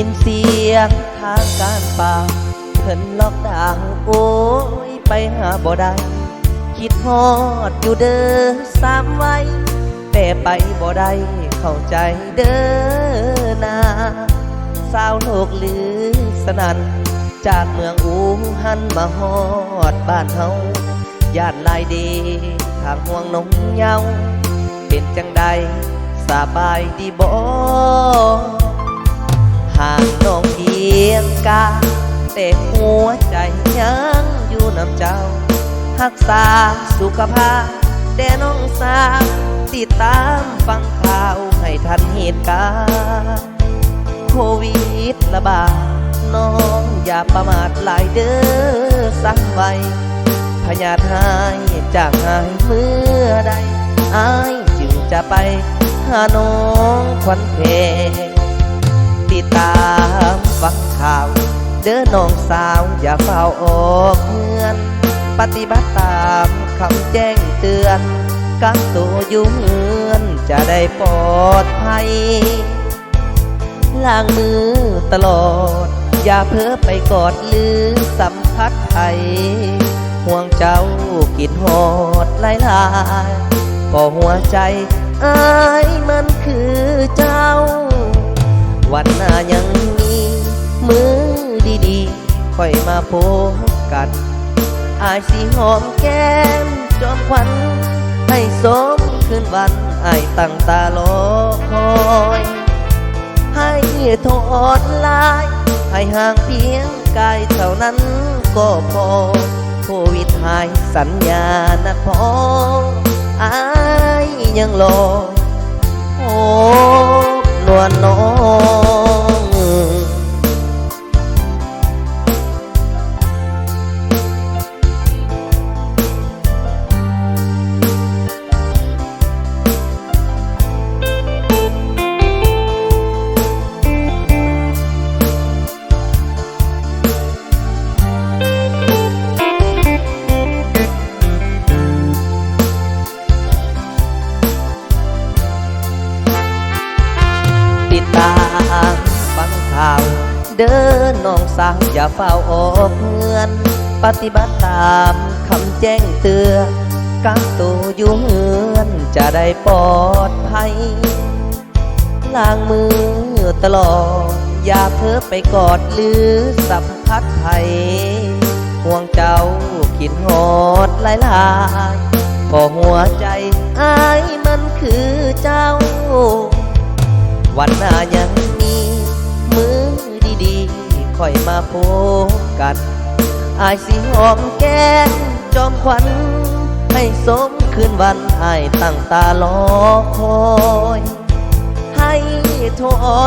ินเสียงทางการป่าเพิ่นล็อกดาวโอ้ยไปหาบ่ได้คิดฮอดอยู่เด้อสามไว้แต่ไปบ่ได้เข้าใจเด้อนาสาวโลกลือสนันจากเมืองอูหันมาฮอดบ้านเฮาญาติลายเดทางห่วงนงเยาเป็นจังใดสบายดีบ่ ห่างน้องเพียงกาแต่หัวใจยังอยู่นำเจ้ารักษาสุขภาพแด่น้องสาวติดตามฟังข่าวให้ทันเหตุการณ์โควิดระบาดน้องอย่าประมาทหลายเด้อสักไวพยาธิหายจากหายเมื่อใดอายจึงจะไปหาน้องควันเพ ฟังข่าว เด้อน้องสาวอย่าเฝ้าออกเมือน ปฏิบัติตามคำแจ้งเตือนกักตัวอยู่เมือนจะได้ปลอดภัยล้างมือตลอด อย่าเพ้อไปกอดหรือสัมผัสไทยห่วงเจ้ากินหอดหลายลายก็หัวใจอายมันคือเจ้า วันหน้ายัง มือดีๆค่อยมาพบกันอายสิหอมแก้มจอมควันให้สมคืนวันไอายตั้งตารอคอยให้โทษลายให้ห่างเพียงกายเท่านั้นก็พอโควิดหายสัญญานะพออายยังรอโอ้ เดินน้องสาวอย่าเฝ้าออกเมือนปฏิบัติตามคำแจ้งเตือนกักตัวอยู่เมือนจะได้ปลอดภัยล้างมือตลอด อย่าเพ้อไปกอดหรือสัมผัสไทยห่วงเจ้ากินหอดหลายลายๆก็หัวใจอายมันคือเจ้า วันหน้า ค่อยมาพบกันอายสิหอมแก้มจอมควันให้สมคืนวันอายตั้งตารอคอย ให้โท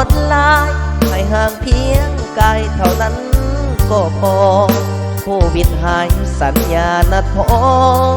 ษลายให้ห่างเพียงกายเท่านั้นก็พอโควิดหายสัญญาณทอ